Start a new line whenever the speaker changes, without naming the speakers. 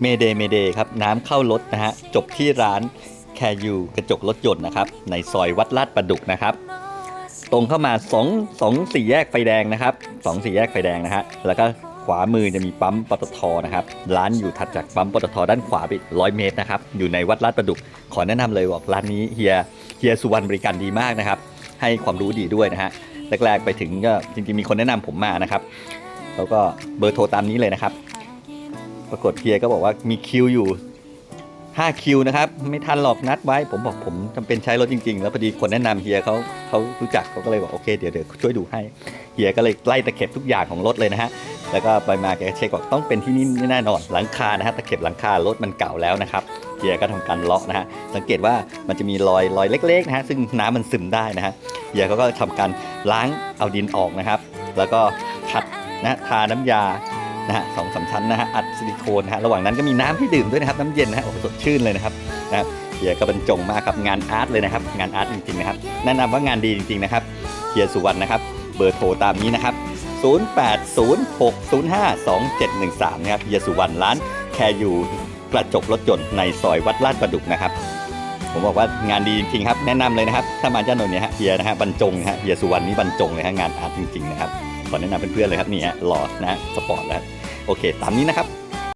เมเดเมเดครับน้ำเข้ารถนะฮะจบที่ร้านแคยูกระจกรถยนต์นะครับในซอยวัดลาดประดุกนะครับ ตรงเข้ามา2 2สี่แยกไฟแดงนะครับสองสี่แยกไฟแดงนะฮะแล้วก็ขวามือจะมีปั๊มปตทนะครับร้านอยู่ถัดจากปั๊มปตทด้านขวาไปร้อยเมตรนะครับอยู่ในวัดลาดประดุก ขอแนะนำเลยบอกร้านนี้เฮียเฮียสุวรรณบริการดีมากนะครับ ให้ความรู้ดีด้วยนะฮะแรกๆไปถึงก็จริงๆมีคนแนะนำผมมานะครับ แล้วก็เบอร์โทรตามนี้เลยนะครับ ปรากฏเฮียก็บอกว่ามีคิวอยู่5คิวนะครับไม่ทันหรอกนัดไว้ ผมบอกผมจำเป็นใช้รถจริง ๆ แล้วพอดีคนแนะนำเฮียเขาเขารู้จักเขาก็เลยบอกโอเคเดี๋ยวเดี๋ยวช่วยดูให้เฮียก็เลยไล่ตะเข็บทุกอย่างของรถเลยนะฮะแล้วก็ไปมาแกเช็คบอกต้องเป็นที่นี่แน่นอนหลังคานะฮะตะเข็บหลังคารถมันเก่าแล้วนะครับเฮียก็ทำการเลาะนะฮะสังเกตว่ามันจะมีรอยรอยเล็กๆนะฮะซึ่งน้ำมันซึมได้นะฮะเฮียเขาก็ทำการล้างเอาดินออกนะครับ แล้วก็ขัดนะทาน้ำยา นะฮะสองสามชั้นนะฮะอัดซิลิโคนนะฮะระหว่างนั้นก็มีน้ำให้ดื่มด้วยนะครับน้ำเย็นนะฮะโอ้สดชื่นเลยนะครับนะเฮียก็บรรจงมากครับงานอาร์ตเลยนะครับ งานอาร์ตจริงๆนะครับแนะนำว่างานดีจริงๆนะครับเฮียสุวรรณนะครับ เบอร์โทรตามนี้นะครับ 0806052713 นะครับเฮียสุวรรณร้านแคยูกระจกรถยนต์ในซอยวัดลาดประดุกนะครับผมบอกว่างานดีจริงๆครับแนะนำเลยนะครับถ้ามาเจ้านนท์เนี่ยฮะเฮียนะฮะบรรจงนะฮะเฮียสุวรรณนี่บรรจงเลยฮะงานอาร์ตจริงๆนะครับ ขอแนะนำเพื่อนๆเลยครับนี่ฮะหล่อนะฮะสปอร์ตแล้วโอเค ตามนี้นะครับ